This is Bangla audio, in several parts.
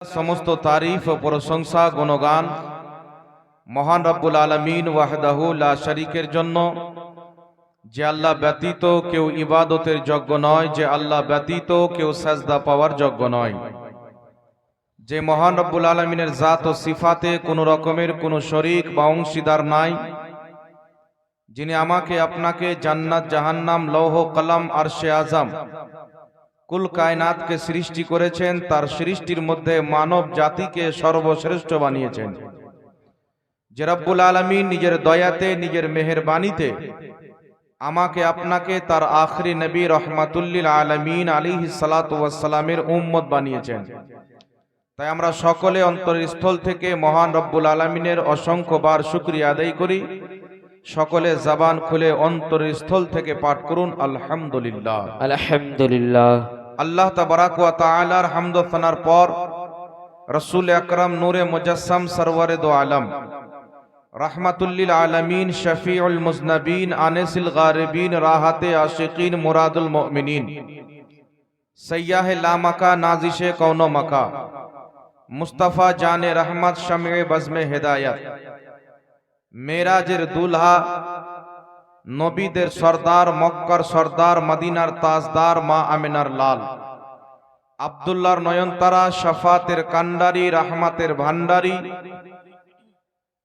সমস্ত তারিফ ও প্রশংসা, গুণগান মহান রব্বুল আলমিন ওয়াহদাহু লা শরিকের জন্য। যে আল্লাহ ব্যতীত কেউ ইবাদতের যোগ্য নয়, যে আল্লাহ ব্যতীত কেউ সাজদা পাওয়ার যোগ্য নয়। যে মহান রব্বুল আলমিনের জাত ও সিফাতে কোনো রকমের কোনো শরিক বা অংশীদার নাই, যিনি আমাকে, আপনাকে জান্নাত, জাহান্নাম, লৌহ, কলম, আরশে আজম কুল কায়নাতকে সৃষ্টি করেছেন, তার সৃষ্টির মধ্যে মানব জাতিকে সর্বশ্রেষ্ঠ বানিয়েছেন। যে রব্বুল আলমী নিজের দয়াতে, নিজের মেহেরবানিতে আমাকে, আপনাকে তার আখরি নবী রহমাতুল্লিল আলমিন আলী সালাতামের উম্মত বানিয়েছেন। তাই আমরা সকলে অন্তরস্থল থেকে মহান রব্বুল আলমিনের অসংখ্যবার শুক্রিয়া আদায় করি। সকলে জবান খুলে অন্তরস্থল থেকে পাঠ করুন, আলহামদুলিল্লাহ। আলহামদুলিল্লাহ। اللہ تبارک و تعالی حمد و فنر پور رسول اکرم نور مجسم سرور دو عالم، رحمت للعالمین، شفیع المذنبین آنس الغاربین، راحت عاشقین، مراد المؤمنین سیاہ لامکا نازش کون و مکا مصطفیٰ جان رحمت، شمع بزم ہدایت میرا جر دولہا নবীদের সর্দার, মক্কার সর্দার, মদিনার তাজদার মা আমিনার লাল। আবদুল্লাহর নয়নতারা, শফাতের কান্ডারি রাহমাতের ভান্ডারি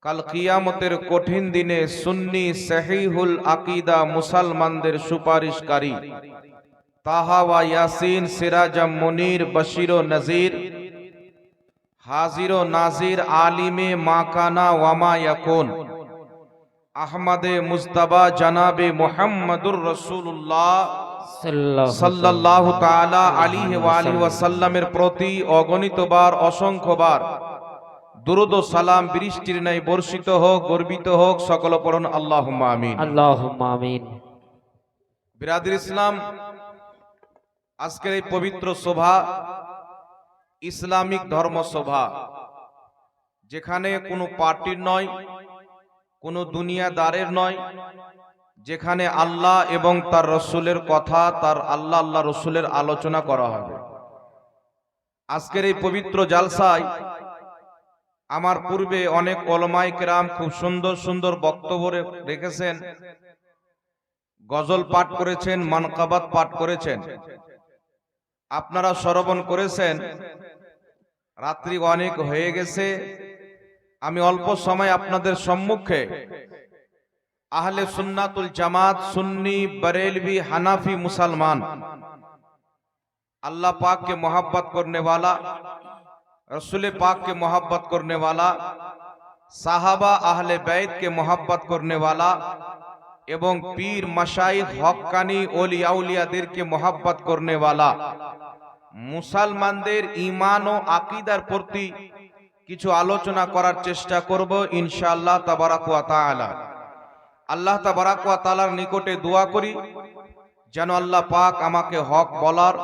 কাল কিয়ামতের কঠিন দিনে সুন্নি সহিহুল আকিদা মুসলমানদের সুপারিশকারী তাহা ওয়া ইয়াসিন সিরাজাম মুনির, বশির ও নজির, হাজির ও নাজির, আলিমে মাকানা ওয়ামা ইয়াকুন। আহমদে মুস্তাবা জানাবে মোহাম্মদুর রসুল্লাহ সাল্লাল্লাহু তাআলা আলাইহি ওয়া আলিহি ওয়াসাল্লামের প্রতি অগণিতবার অসংখ্যবার দুরুদ সালাম বৃষ্টির ন্যায় বর্ষিত হোক গর্বিত হোক সকল পড়ুন আল্লাহ আমিন। আমিন। বিরাদির ইসলাম আজকের এই পবিত্র শোভা ইসলামিক ধর্ম শোভা যেখানে কোনো পার্টির নয় কোনো দুনিয়াদারের নয়, যেখানে আল্লাহ এবং তার রসুলের কথা, তার আল্লাহ আল্লাহ রসুলের আলোচনা করা হবে। আজকের এই পবিত্র জালসায় আমার পূর্বে অনেক অলমাই কেরাম খুব সুন্দর সুন্দর বক্তব্য রেখেছেন, গজল পাঠ করেছেন, মানকাবাত পাঠ করেছেন। আপনারা শ্রবণ করেছেন, রাত্রি অনেক হয়ে গেছে আমি অল্প সময় আপনাদের সম্মুখে আহলে সুন্নাতুল জামাত সুন্নি बरेलवी हनाफी मुसलमान अल्लाह पाक के मोहब्बत करने वाला रसूल पाक के मोहब्बत करने वाला साहबा अहले बैत के मोहब्बत करने वाला এবং পীর মাশাইখ হক্কানি ওলিয়া উলিয়াদেরকে মোহাব্বত করনে वाला মুসলমানদের ঈমান ও আকীদার প্রতি কিছু আলোচনা করার চেষ্টা করব ইনশাআল্লাহ তাবারাক ওয়া তাআলা। আল্লাহ তাবারাক ওয়া তাআলার নিকটে দোয়া করি যেন আল্লাহ পাক আমাকে হক বলার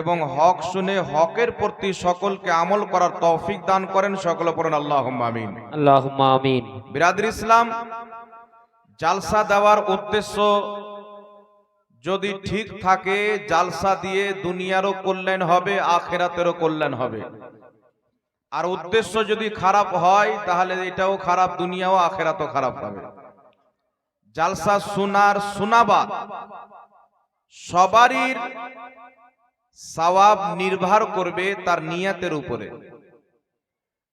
এবং হক শুনে হকের প্রতি সকলকে আমল করার তৌফিক দান করেন সকলে পড়েন আল্লাহুম্মা আমিন। আল্লাহুম্মা আমিন। বিরাদর ইসলাম জালসা দেওয়ার উদ্দেশ্য যদি ঠিক থাকে জালসা দিয়ে দুনিয়ারও কল্যাণ হবে আখেরাতেরও কল্যাণ হবে। আর উদ্দেশ্য যদি খারাপ হয়, তাহলে এটাও খারাপ, দুনিয়াও আখেরাতও খারাপ হবে। জালসা শোনার শোনাবা সবারই সওয়াব নির্ভর করবে তার নিয়াতের উপরে।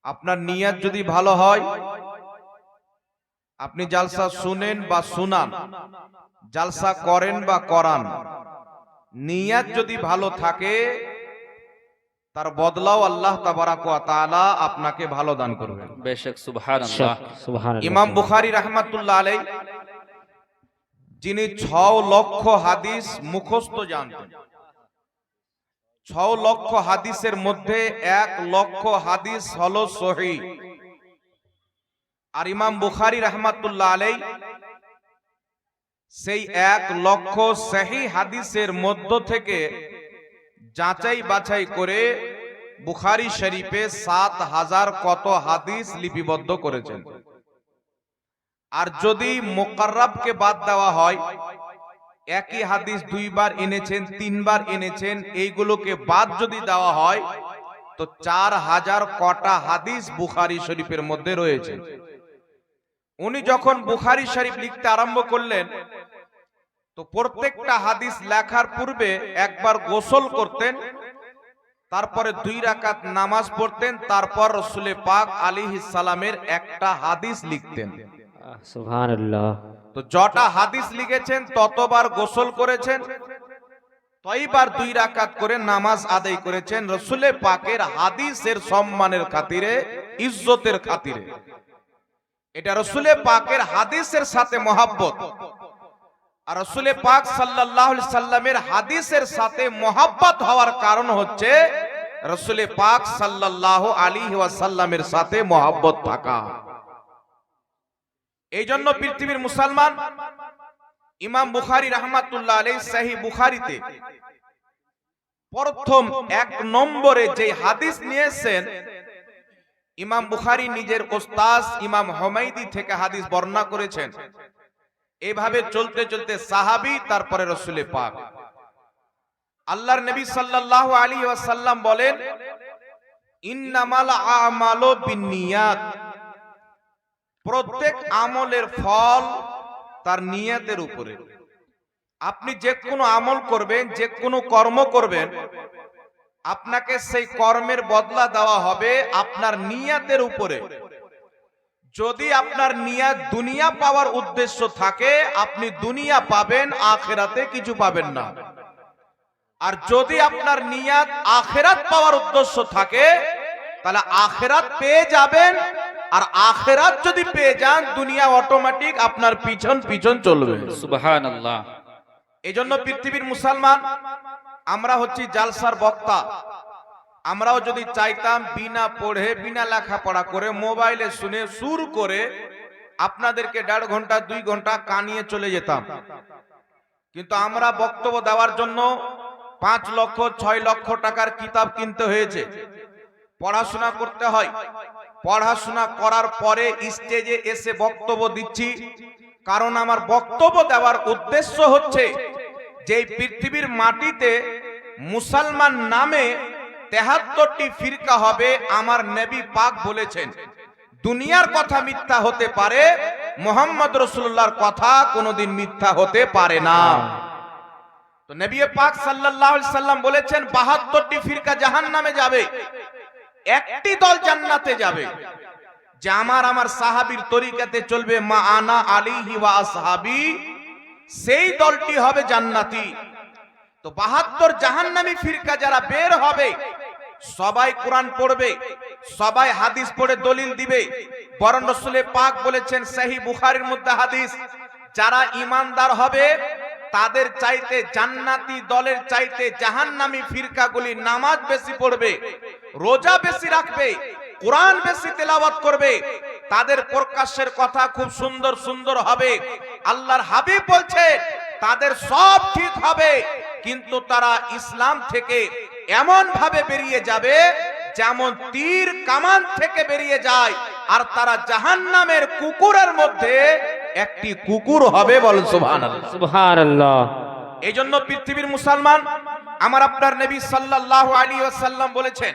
আপনার নিয়াত যদি ভালো হয়, আপনি জালসা শুনেন বা শুনান, জালসা করেন বা করান, নিয়াত যদি ভালো থাকে তার বদলাও আল্লাহ তাবারাক ওয়া তাআলা আপনাকে ভালো দান করবেন বেশক সুবহানাল্লাহ। সুবহানাল্লাহ। ইমাম বুখারী রাহমাতুল্লাহ আলাই যিনি ছ লক্ষ হাদিস মুখস্থ জানতেন। ছ লক্ষ হাদিসের মধ্যে এক লক্ষ হাদিস হলো সহি। আর ইমাম বুখারী রাহমাতুল্লাহ আলাই সেই এক লক্ষ সহি হাদিসের মধ্য থেকে যাচাই বাছাই করে বুখারী শরীফে সাত হাজার কত হাদিস লিপিবদ্ধ করেছেন। আর যদি মোকাররাবকে বাদ দেওয়া হয়, একই হাদিস দুইবার এনেছেন, তিনবার এনেছেন, এইগুলোকে বাদ যদি দেওয়া হয়, তো চার হাজার কটা হাদিস বুখারি শরীফের মধ্যে রয়েছে। উনি যখন বুখারি শরীফ লিখতে আরম্ভ করলেন, তো প্রত্যেকটা হাদিস লেখার পূর্বে একবার গোসল করতেন তারপরে দুই রাকাত নামাজ পড়তেন তারপর রসুলে পাক আলী সালামের একটা হাদিস লিখতেন। তো যটা হাদিস লিখেছেন ততবার গোসল করেছেন তইবার দুই রাকাত করে নামাজ আদায় করেছেন রসুলে পাকের হাদিসের সম্মানের খাতিরে ইজ্জতের খাতিরে। এটা রসুলে পাকের হাদিসের সাথে মহাব্বত। আর রসুলে পাক আলাইহি সাল্লামের হাদিসের সাথে মহাব্বত হওয়ার কারণ হচ্ছে রসুলে পাক সাল্লাল্লাহু আলাইহি ওয়াসাল্লামের সাথে মহাব্বত থাকা। এই জন্য পৃথিবীর মুসলমান, ইমাম বুখারী রহমাতুল্লাহ আলাইহি সহি বুখারীতে প্রথম এক নম্বরে যে হাদিস নিয়েছেন, ইমাম বুখারী নিজের ওস্তাদ ইমাম হুমাইদি থেকে হাদিস বর্ণনা করেছেন। এইভাবে চলতে চলতে সাহাবী তারপরে রসুলে পাক। আল্লাহর নবী সাল্লাল্লাহু আলাইহি ওয়াসাল্লাম বলেন প্রত্যেক আমলের ফল তার নিয়াতের উপরে। আপনি যে কোনো আমল করবেন যে কোনো কর্ম করবেন, আপনাকে সেই কর্মের বদলা দেওয়া হবে আপনার নিয়াতের উপরে। যদি আপনার নিয়াত দুনিয়া পাওয়ার উদ্দেশ্য থাকে আপনি দুনিয়া পাবেন আখেরাতে কিছু পাবেন না। আর যদি আপনার নিয়াত আখেরাত পাওয়ার উদ্দেশ্য থাকে তাহলে আখেরাত পেয়ে যাবেন আর আখেরাত যদি পেয়ে যান দুনিয়া অটোমেটিক আপনার পিছন পিছন চলবে। এই জন্য পৃথিবীর মুসলমান আমরা হচ্ছি জালসার বক্তা। আমরাও যদি চাইতাম বিনা পড়ে, বিনা লেখাপড়া করে মোবাইলে শুনে, সুর করে আপনাদেরকে দেড় ঘণ্টা, দুই ঘণ্টা কানিয়ে চলে যেতাম। কিন্তু আমরা বক্তব্য দেওয়ার জন্য পাঁচ লক্ষ, ছয় লক্ষ টাকার কিতাব কিনতে হয়েছে। পড়াশোনা করতে হয়। পড়াশোনা করার পরে স্টেজে এসে বক্তব্য দিচ্ছি। কারণ আমার বক্তব্য দেওয়ার উদ্দেশ্য হচ্ছে যে পৃথিবীর মাটিতে মুসলমান নামে তেহাত্তরটি ফিরকা হবে আমার নবী পাক বলেছেন। দুনিয়ার কথা মিথ্যা হতে পারে, মোহাম্মদ রসুল্লাহর কথা কোনোদিন মিথ্যা হতে পারে না। তো নবী পাক আলাইহি সাল্লাম বলেছেন, বাহাত্তরটি ফিরকা জাহান নামে যাবে, একটি দল জান্নাতে যাবে। যে আমার আমার সাহাবীর তরিকাতে চলবে, মা আনা আলিহি ওয়া আসহাবি, সেই দলটি হবে জান্নাতি। তো বাহাত্তর জাহান্নামী ফিরকা যারা বের হবে, সবাই কোরআন পড়বে, সবাই হাদিস পড়ে দলিল দিবে। বরং রসুলে পাক বলেছেন সহি বুখারীর মধ্যে হাদিস, যারা ইমানদার হবে, তাদের চাইতে জান্নাতি দলের চাইতে জাহান্নামী ফিরকাগুলি নামাজ বেশি পড়বে, রোজা বেশি রাখবে, কোরআন বেশি তেলাওয়াত করবে। তাদের প্রকাশের কথা খুব সুন্দর সুন্দর হবে। আল্লাহর হাবিব বলছে, তাদের সব ঠিক হবে। কিন্তু তারা ইসলাম থেকে এমন ভাবে বেরিয়ে যাবে যেমন তীর কামান থেকে বেরিয়ে যায় আর তারা জাহান্নামের কুকুরের মধ্যে একটি কুকুর হবে বল এই জন্য পৃথিবীর মুসলমান আমার আপনার নবী সাল্লাল্লাহু আলাইহি ওয়াসাল্লাম বলেছেন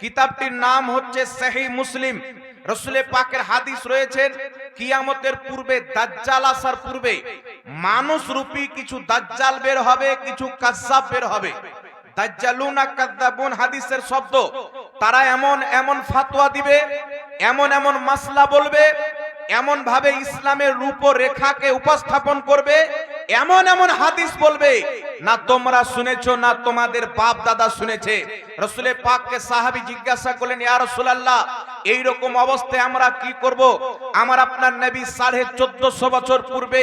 কিতাবটির নাম হচ্ছে সহিহ মুসলিম। রসুলের পাকের হাদিস রয়েছেন কিয়ামতের পূর্বে দাজ্জাল আসার পূর্বে মানুষ রূপী কিছু দাজ্জাল বের হবে, কিছু কাজ্জাব বের হবে। হাদিসের শব্দ। তারা এমন এমন দিবে, এমন এমন বলবে ইসলামের রূপরেখাকে উপস্থাপন করবে এমন এমন হাদিস বলবে, না তোমরা শুনেছো, না তোমাদের বাপ দাদা শুনেছে। রসুলের পাককে সাহাবী জিজ্ঞাসা করলেন, ইয়া রাসূলুল্লাহ এই রকম অবস্থায় আমরা কি করব? আমার আপনার নবী সাড়ে চোদ্দশো বছর পূর্বে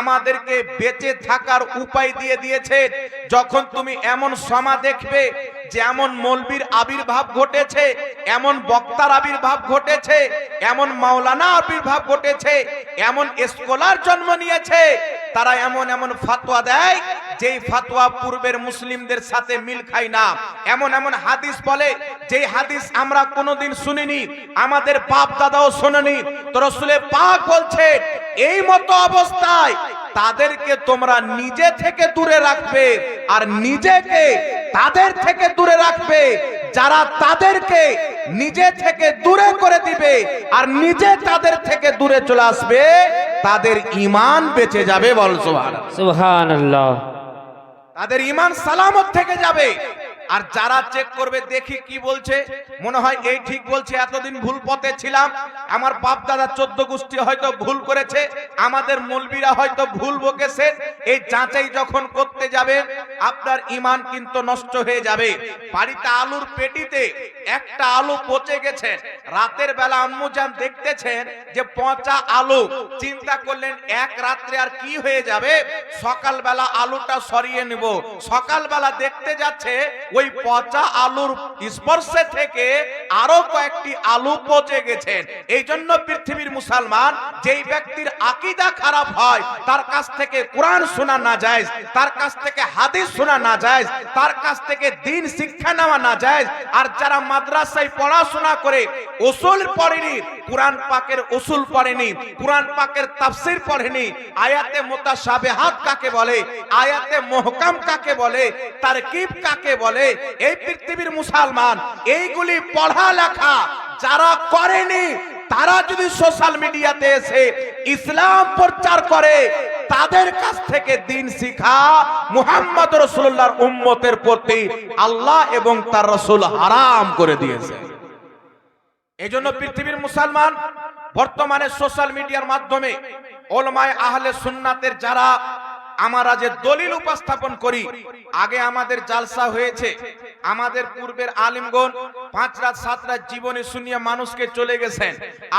আমাদেরকে বেঁচে থাকার উপায় দিয়ে দিয়েছে যখন তুমি এমন সমা দেখবে যেমন মলবির আবির্ভাব ঘটেছে, এমন বক্তার আবির্ভাব ঘটেছে, এমন মাওলানা আবির্ভাব ঘটেছে, এমন স্কলার জন্ম নিয়েছে তারা এমন এমন ফাতোয়া দেয়, যেই ফাতোয়া পূর্বের মুসলিমদের সাথে মিল খায় না। এমন এমন হাদিস বলে, যেই হাদিস আমরা কোনোদিন শুনিনি, আমাদের বাপ দাদাও শোনেনি। তো রসুলে পাক বলছে এই মতো অবস্থায় তাদেরকে তোমরা নিজে থেকে দূরে রাখবে আর নিজেকে তাদের থেকে দূরে রাখবে যারা তাদেরকে নিজে থেকে দূরে করে দিবে আর নিজে তাদের থেকে দূরে চলে আসবে তাদের ইমান বেঁচে যাবে বল সুবহানাল্লাহ। সুবহানাল্লাহ তাদের ইমান সালামত থেকে যাবে আর যারা চেক করবে, দেখি কি বলছে। মনে হয় এই ঠিক বলছে, এতদিন ভুল পথে ছিলাম। আমার বাপ দাদা চোদ্দ গোষ্ঠী হয়তো ভুল করেছে, আমাদের মলবিরা হয়তো ভুল বকেছে এই যাচাই যখন করতে যাবে, আপনার ইমান কিন্তু নষ্ট হয়ে যাবে। বাড়িতে আলুর পেটিতে একটা আলু পচে গেছে। রাতের বেলা আম্মু যান দেখতেছেন যে পচা আলু। চিন্তা করলেন, এক রাত্রে আর কি হয়ে যাবে? সকালবেলা আলুটা সরিয়ে নেব। সকালবেলা দেখতে যাচ্ছে ওই পচা আলুর স্পর্শে থেকে আরও কয়েকটি আলু পচে গেছেন। এই জন্য পৃথিবীর মুসলমান যেই ব্যক্তির আকিদা খারাপ হয়, তার কাছ থেকে কোরআন শোনা না যায়, তার কাছ থেকে হাদিস শোনা না যায়, তার কাছ থেকে দিন শিক্ষা নেওয়া না যায়, আর যারা মাদ্রাসায় পড়াশোনা করে ওসুল পড়েনি, কোরআন পাকের ওসুল পড়েনি, কোরআন পাকের তাফসির পড়েনি, আয়াতে মোতাসাবেহাত কাকে বলে, আয়াতে মহকাম কাকে বলে তার তারকিব কাকে বলে এই পৃথিবীর মুসলমান, এইগুলি পড়া লেখা যারা করেনি, তারা যদি সোশ্যাল মিডিয়াতে এসে ইসলাম প্রচার করে, তাদের কাছ থেকে দিন শিখা মুহাম্মদ রসুল্লাহর উম্মতের প্রতি আল্লাহ এবং তার রসুল হারাম করে দিয়েছে। এই জন্য পৃথিবীর মুসলমান বর্তমানে সোশ্যাল মিডিয়ার মাধ্যমে ওলমায় আহলে সুন্নাতের যারা আমরা যে দলিল উপস্থাপন করি, আগে আমাদের জালসা হয়েছে। আমাদের পূর্বের আলিমগণ পাঁচ রাত, সাত রাত জীবনে শুনিয়ে মানুষকে চলে গেছেন।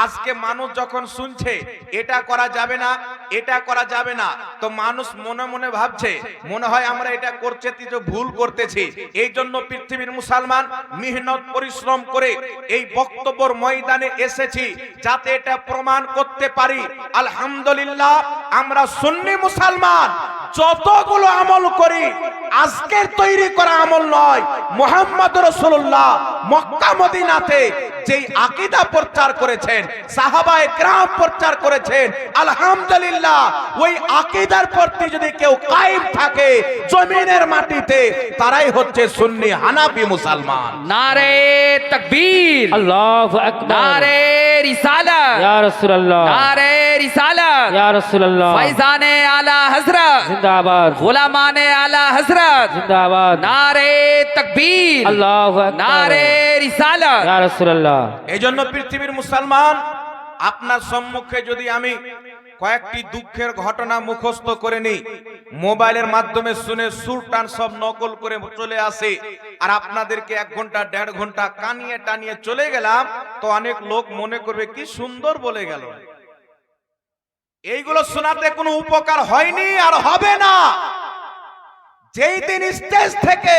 আজকে মানুষ যখন শুনছে, এটা করা যাবে না, এটা করা যাবে না, তো মানুষ মনে মনে ভাবছে, মনে হয় আমরা এটা করছে তো ভুল করতেছি। এই জন্য পৃথিবীর মুসলমান মেহনত, পরিশ্রম করে এই বক্তব্যর ময়দানে এসেছি, যাতে এটা প্রমাণ করতে পারি। আলহামদুলিল্লাহ, আমরা সুন্নি মুসলমান। যতগুলো আমল করি আজকের তৈরি করা আমল নয়। মোহাম্মদ রসুল্লাহ মক্কা মদিনাতে যেই আকিদা প্রচার করেছেন সাহাবায় গ্রাম প্রচার করেছেন আলহামদুলিল্লাহ ওই আকিদার প্রতি যদি কেউ কায়েম থাকে জমিনের মাটিতে তারাই হচ্ছে সুন্নি হানাফি মুসলমান। নারে তাকবীর। আল্লাহু আকবার। নারে রিসালাত। ইয়া রাসূলুল্লাহ। নারে রিসালাত। ইয়া রাসূলুল্লাহ। ফয়জানে আলা হযরত। জিন্দাবাদ गुलामान आला हजरत জিন্দাবাদ नारे तकबीर আল্লাহু আকবার नारे रिसालत ইয়া রাসূলুল্লাহ এই জন্য পৃথিবীর মুসলমান আপনার সম্মুখে যদি আমি কয়েকটি দুঃখের ঘটনা মুখস্থ করে নিই মোবাইলের মাধ্যমে শুনে সুরটান সব নকল করে চলে আসে আর আপনাদেরকে এক ঘন্টা দেড় ঘন্টা কানিয়ে টানিয়ে চলে গেলাম তো অনেক লোক মনে করবে কি সুন্দর বলে গেল এইগুলো শোনাতে কোনো উপকার হয়নি আর হবে না। যেই দিন স্টেজ থেকে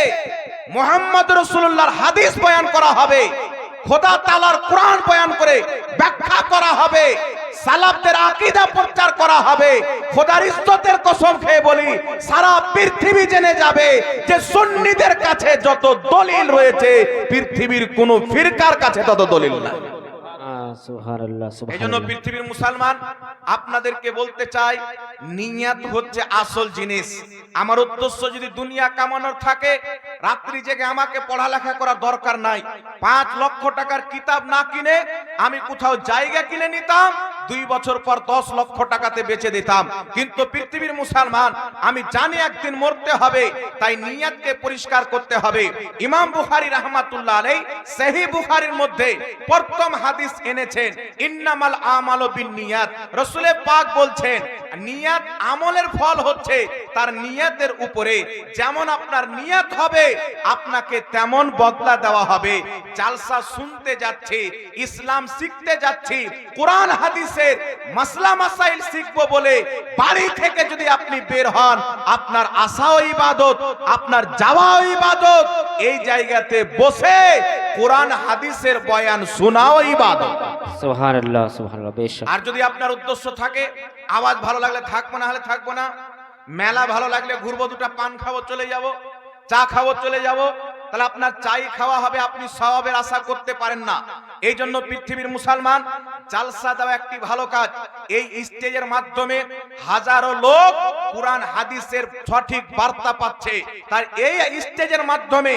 মোহাম্মদ রসুল্লাহর হাদিস বয়ান করা হবে, খোদা তালার কোরআন বয়ান করে ব্যাখ্যা করা হবে সালাবদের আকিদা প্রচার করা হবে, খোদার ইজ্জতের কসম খেয়ে বলি, সারা পৃথিবী জেনে যাবে যে সুন্নিদের কাছে যত দলিল রয়েছে, পৃথিবীর কোন ফিরকার কাছে তত দলিল নাই। এই জন্য পৃথিবীর মুসলমান আপনাদেরকে বলতে চাই নিয়াত হচ্ছে আসল জিনিস। আমার উদ্দেশ্য যদি দুনিয়া কামানোর থাকে রাত্রি জেগে আমাকে পড়ালেখা করার দরকার নাই। পাঁচ লক্ষ টাকার কিতাব না কিনে আমি কোথাও জায়গা কিনে নিতাম দুই বছর পর দশ লক্ষ টাকাতে বেচে দিতাম। কিন্তু পৃথিবীর মুসলমান আমি জানি একদিন মরতে হবে তাই নিয়াতকে পরিষ্কার করতে হবে। ইমাম বুখারী রাহমাতুল্লাহ আলাই সহি বুখারীর মধ্যে প্রথম হাদিস এনেছেন। ইন্নামাল আমালু বিন্নিয়াত। রাসূলে পাক বলছেন, নিয়াত আমলের ফল হচ্ছে তার নিয়াতের উপরে। যেমন আপনার নিয়াত হবে, আপনাকে তেমন বদলা দেওয়া হবে। জালসা শুনতে যাচ্ছি, ইসলাম শিখতে যাচ্ছি, কোরআন হাদিসের মাসলা মাসাইল শিখব বলে বাড়ি থেকে যদি আপনি বের হন, আপনার আশাও ইবাদত, আপনার যাওয়াও ইবাদত, এই জায়গাতে বসে কোরআন হাদিসের বয়ান শোনাও ইবাদত। সুবহানাল্লাহ সুবহানাল্লাহ বেশ। আর যদি আপনার উদ্দেশ্য থাকে আওয়াজ ভালো লাগলে থাকব না হলে থাকব না। মেলা ভালো লাগলে ঘুরবো দুটা পান খাব চলে যাব। চা খাব চলে যাব। তাহলে আপনার চাই খাওয়া হবে আপনি সওয়াবের আশা করতে পারেন না। এই জন্য পৃথিবীর মুসলমান জালসা দেওয়া একটি ভালো কাজ। এই স্টেজের মাধ্যমে হাজারো লোক কোরআন হাদিসের সঠিক বার্তা পাচ্ছে। তার এই স্টেজের মাধ্যমে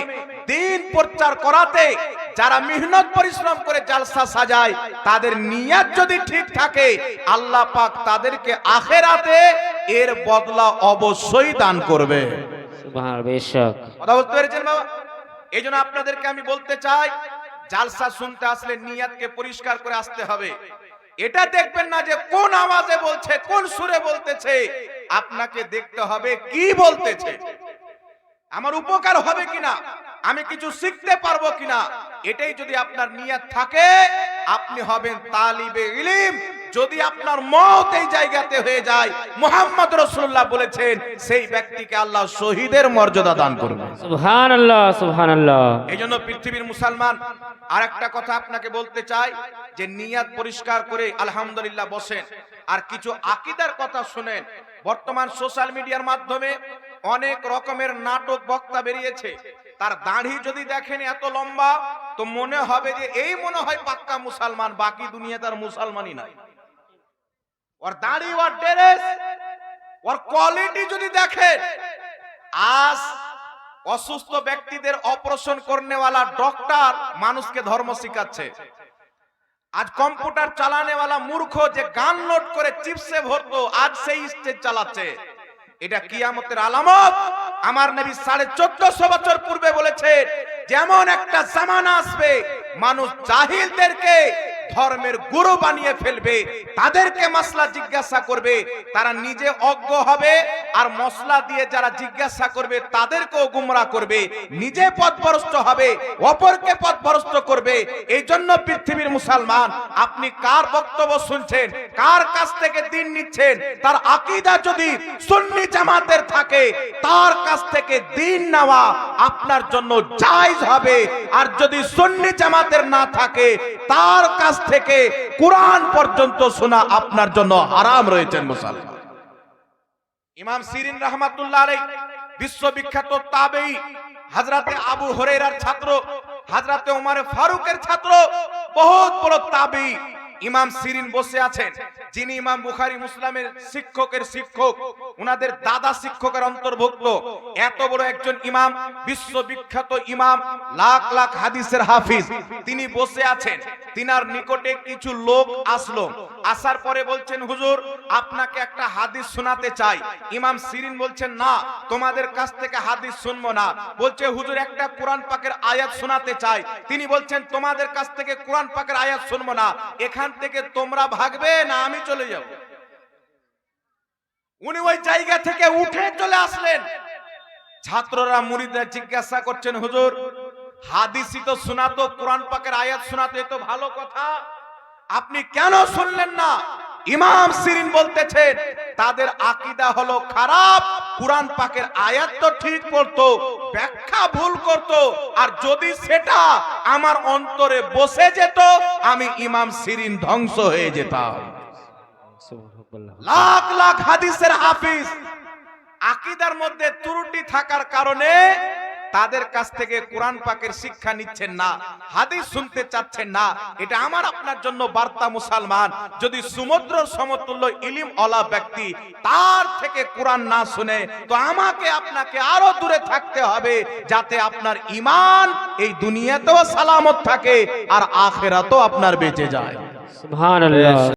দিন প্রচার করাতে যারা মেহনত পরিশ্রম করে জালসা সাজায় তাদের নিয়াত যদি ঠিক থাকে আল্লাহ পাক তাদেরকে আখেরাতে এর বদলা অবশ্যই দান করবে। কথা বুঝতে পেরেছেন বাবা? এই জন্য আপনাদেরকে আমি বলতে চাই জালসা শুনতে আসলে নিয়াতকে পরিষ্কার করে আসতে হবে। এটা দেখবেন না যে কোন আওয়াজে বলছে কোন সুরে বলতেছে আপনাকে দেখতে হবে কি বলতেছে। আমার উপকার হবে কিনা? আমি কিছু শিখতে পারব কিনা? এটাই যদি আপনার নিয়াত থাকে আপনি হবেন তালিবে ইলিম। যদি আপনার মত এই জায়গাতে হয়ে যায় মোহাম্মদ রসুল্লাহ বলেছেন সেই ব্যক্তিকে আল্লাহ শহীদের মর্যাদা দান করবে সুবহানাল্লাহ সুবহানাল্লাহ। এই জন্য পৃথিবীর মুসলমান আর একটা কথা আপনাকে বলতে চাই যে নিয়াত পরিষ্কার করে আলহামদুলিল্লাহ বসেন। আর কিছু আকিদার কথা শুনেন বর্তমান সোশ্যাল মিডিয়ার মাধ্যমে অনেক রকমের নাটক বক্তা বেরিয়েছে। তার দাড়ি যদি দেখেন এত লম্বা, তো মনে হবে যে এই মনে হয় পাক্কা মুসলমান, বাকি দুনিয়া তার মুসলমানই নাই। ওর দাড়ি, ওর ড্রেস, ওর কোয়ালিটি যদি দেখেন, আজ অসুস্থ ব্যক্তিদের অপারেশন করনেওয়ালা ডক্টর মানুষকে ধর্ম শিখাচ্ছে। আজ কম্পিউটার চালানেওয়ালা মূর্খ যে গান লোড করে চিপসে ভরতো আজ সেই স্টেজ চালাচ্ছে। এটা কিয়ামতের আলামত। আমার নবী সাড়ে চোদ্দশো বছর পূর্বে বলেছে, যেমন একটা জামানা আসবে, মানুষ জাহিলদেরকে ধর্মের গুরু বানিয়ে ফেলবে, তাদেরকে মাসলা জিজ্ঞাসা করবে, তারা নিজে অজ্ঞ হবে আর মশলা দিয়ে যারা জিজ্ঞাসা করবে, তাদেরকেও গুমরা করবে। নিজে পথভ্রষ্ট হবে, অপরকে পথভ্রষ্ট করবে। এই জন্য পৃথিবীর মুসলমান, আপনি কার বক্তব্য শুনছেন, কার কাছ থেকে দিন নিচ্ছেন? তার আকীদা যদি সুন্নি জামাতের থাকে, তার কাছ থেকে দিন নেওয়া আপনার জন্য জায়েজ হবে। আর যদি সুন্নি জামাতের না থাকে, তার কাছ থেকে কোরআন পর্যন্ত শোনা আপনার জন্য হারাম রয়েছেন মুসলমান। ইমাম সিরিন রহমাতুল্লাহ বিশ্ববিখ্যাত তাবেই, হাজরাতে আবু হরেরার ছাত্র, হাজরাতে উমারে ফারুকের ছাত্র, বহুত বড় তাবেই। ইমাম সিরিন বসে আছেন। যিনি ইমাম বুখারী, মুসলামের শিক্ষকের শিক্ষক, উনাদের দাদা শিক্ষকের অন্তর্ভুক্ত। এত বড় একজন ইমাম, বিশ্ববিখ্যাত ইমাম, লাখ লাখ হাদিসের হাফিজ। তিনি বসে আছেন। তিনার নিকটে কিছু লোক আসলো। আসার পরে বলছেন, হুজুর, আপনাকে একটা হাদিস শোনাতে চাই। ইমাম সিরিন বলছেন, না, তোমাদের কাছ থেকে হাদিস শুনব না। বলছে, হুজুর, একটা কোরআন পাকের আয়াত শোনাতে চাই। তিনি বলছেন, তোমাদের কাছ থেকে কোরআন পাকের আয়াত শুনব না। এখান থেকে তোমরা ভাগবে না আমি চলে যাব। উনি ওই জায়গা থেকে উঠে চলে আসলেন। ছাত্ররা মুরিদরা জিজ্ঞাসা করছেন, হুজুর, হাদিসই তো শোনাতো, কোরআন পাকের আয়াত শোনাতো, এ তো ভালো কথা। আপনি কেন শুনলেন না? ইমাম সিরিন বলতেছেন, তাদের আকিদা হলো খারাপ, কোরআন পাকের আয়াত তো ঠিক পড়তো, ব্যাখ্যা ভুল করত, আর যদি সেটা আমার অন্তরে বসে যেত আমি ইমাম সিরিন ধ্বংস হয়ে যেতাম। লাখ লাখ হাদিসের হাফিজ আকিদার মধ্যে ত্রুটি থাকার কারণে তাদের কাছ থেকে কোরআন পাকের শিক্ষা নিচ্ছেন না, হাদিস শুনতে চাচ্ছেন না, এটা আমার আপনার জন্য বার্তা মুসলমান। যদি সমুদ্র সমতুল্য ইলিম অলা ব্যক্তি তার থেকে কোরআন না শুনে, তো আমাকে আপনাকে আরও দূরে থাকতে হবে, যাতে আপনার ইমান এই দুনিয়াতেও সালামত থাকে আর আখেরাতেও আপনার বেঁচে যায়। সুবহানাল্লাহ।